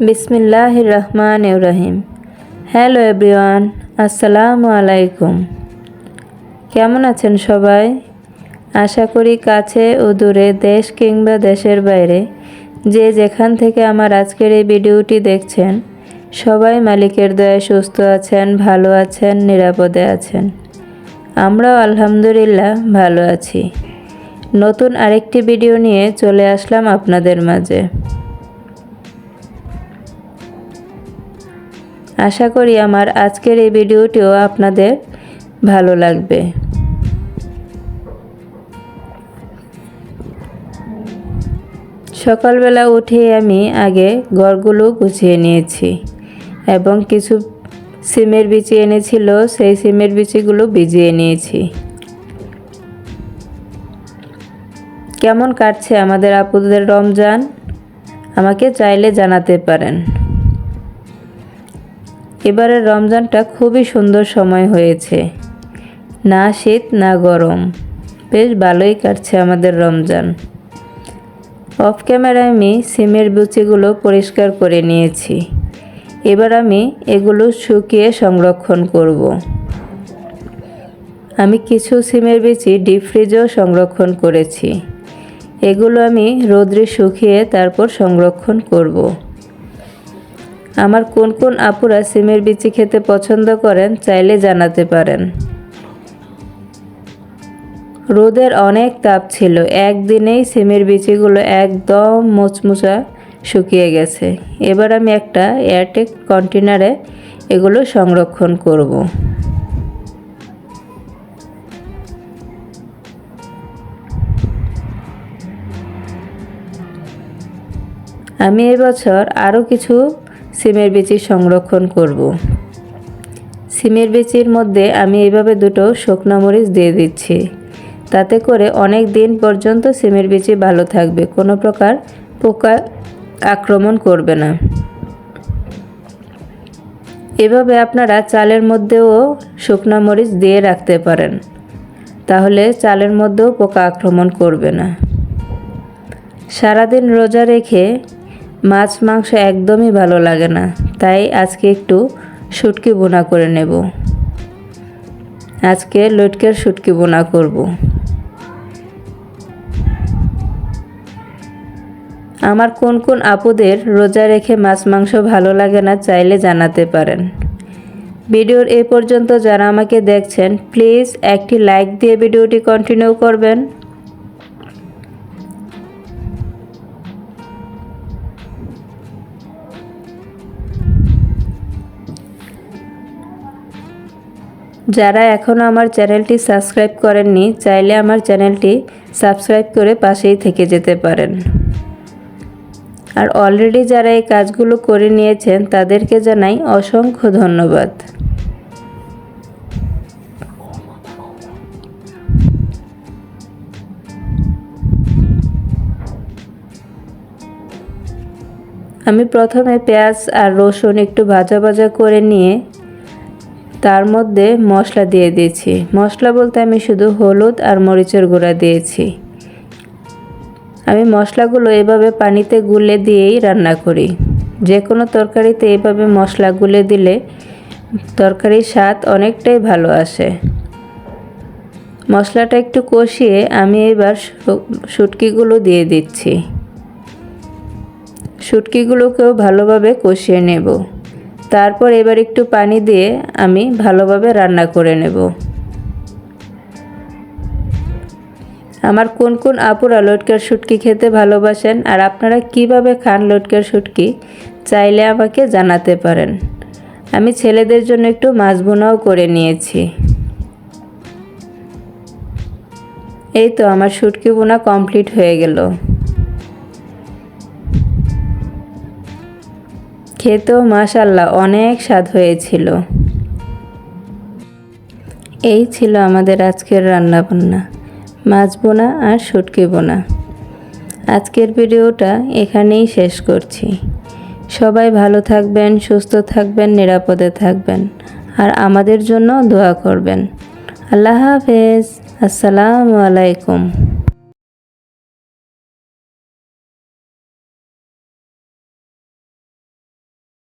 বিসমিল্লাহ রহমান রহিম। Hello everyone, আসসালামু আলাইকুম। কেমন আছেন সবাই? আশা করি কাছে ও দূরে দেশ কিংবা দেশের বাইরে যে যেখান থেকে আমার আজকের এই ভিডিওটি দেখছেন, সবাই মালিকের দয়ায় সুস্থ আছেন, ভালো আছেন, নিরাপদে আছেন। আমরাও আলহামদুলিল্লাহ ভালো আছি। নতুন আরেকটি ভিডিও নিয়ে চলে আসলাম আপনাদের মাঝে। আশা করি আমার আজকের এই ভিডিওটিও আপনাদের ভালো লাগবে। সকালবেলা উঠে আমি আগে ঘরগুলো গুছিয়ে নিয়েছি এবং কিছু সিমের বিচি এনেছিল, সেই সিমের বিচিগুলো ভিজিয়ে নিয়েছি। কেমন কাটছে আমাদের আপুদের রমজান? আমাকে চাইলে জানাতে পারেন। এবারের রমজানটা খুবই সুন্দর সময় হয়েছে। না শীত, না গরম। বেশ ভালোই কাটছে আমাদের রমজান। অফ ক্যামেরায় আমি সিমের বুচিগুলো পরিষ্কার করে নিয়েছি। এবার আমি এগুলো শুকিয়ে সংরক্ষণ করব। আমি কিছু সিমের বিচি ডিপ ফ্রিজেও সংরক্ষণ করেছি। এগুলো আমি রোদ্রে শুকিয়ে তারপর সংরক্ষণ করব। আমার কোন কোন আপুরা সিমের বিচি খেতে পছন্দ করেন চাইলে জানাতে পারেন। রোদের অনেক তাপ ছিল। একদিনেই সিমের বিচিগুলো একদম মুচমুচা শুকিয়ে গেছে। এবার আমি একটা এয়ারটেক কন্টেনারে এগুলো সংরক্ষণ করব। আমি এবছর আরও কিছু সিমের বিচি সংরক্ষণ করব। সিমের বিচির মধ্যে আমি এভাবে দুটো শুকনো মরিচ দিয়ে দিচ্ছি। তাতে করে অনেক দিন পর্যন্ত সিমের বিচি ভালো থাকবে, কোনো প্রকার পোকা আক্রমণ করবে না। এভাবে আপনারা চালের মধ্যেও শুকনো মরিচ দিয়ে রাখতে পারেন, তাহলে চালের মধ্যেও পোকা আক্রমণ করবে না। সারাদিন রোজা রেখে মাছ, মাংস একদমই ভালো লাগে না। তাই আজকে একটু শুটকি বোনা করে নেব। আজকে লটকের শুটকি বোনা করব। আমার কোন কোন আপুদের রোজা রেখে মাছ, মাংস ভালো লাগে না চাইলে জানাতে পারেন। ভিডিওর এ পর্যন্ত যারা আমাকে দেখছেন, প্লিজ একটি লাইক দিয়ে ভিডিওটি কন্টিনিউ করবেন। যারা এখনও আমার চ্যানেলটি সাবস্ক্রাইব করেননি, চাইলে আমার চ্যানেলটি সাবস্ক্রাইব করে পাশেই থেকে যেতে পারেন। আর অলরেডি যারা এই কাজগুলো করে নিয়েছেন, তাদেরকে জানাই অসংখ্য ধন্যবাদ। আমি প্রথমে পেঁয়াজ আর রসুন একটু ভাজা ভাজা করে নিয়ে তার মধ্যে মশলা দিয়ে দিয়েছি। মশলা বলতে আমি শুধু হলুদ আর মরিচের গুঁড়া দিয়েছি। আমি মশলাগুলো এভাবে পানিতে গুলে দিয়েই রান্না করি। যে কোনো তরকারিতে এভাবে মশলা গুলে দিলে তরকারির স্বাদ অনেকটাই ভালো আসে। মশলাটা একটু কষিয়ে আমি এবার শুটকিগুলো দিয়ে দিচ্ছি। শুটকিগুলোকেও ভালোভাবে কষিয়ে নেব। তারপর এবার একটু পানি দিয়ে আমি ভালোভাবে রান্না করে নেব। আমার কোন কোন আপুরা লটকার শুটকি খেতে ভালোবাসেন আর আপনারা কীভাবে খান লটকার শুটকি, চাইলে আমাকে জানাতে পারেন। আমি ছেলেদের জন্য একটু মাছ বোনাও করে নিয়েছি। এই তো আমার শুটকি বোনা কমপ্লিট হয়ে গেল। খেতেও মাশাল্লাহ অনেক স্বাদ হয়েছিল। এই ছিল আমাদের আজকের রান্না বান্না মাছ বোনা আর শুটকি বোনা। আজকের ভিডিওটা এখানেই শেষ করছি। সবাই ভালো থাকবেন, সুস্থ থাকবেন, নিরাপদে থাকবেন আর আমাদের জন্য দোয়া করবেন। আল্লাহ হাফেজ, আসসালামু আলাইকুম।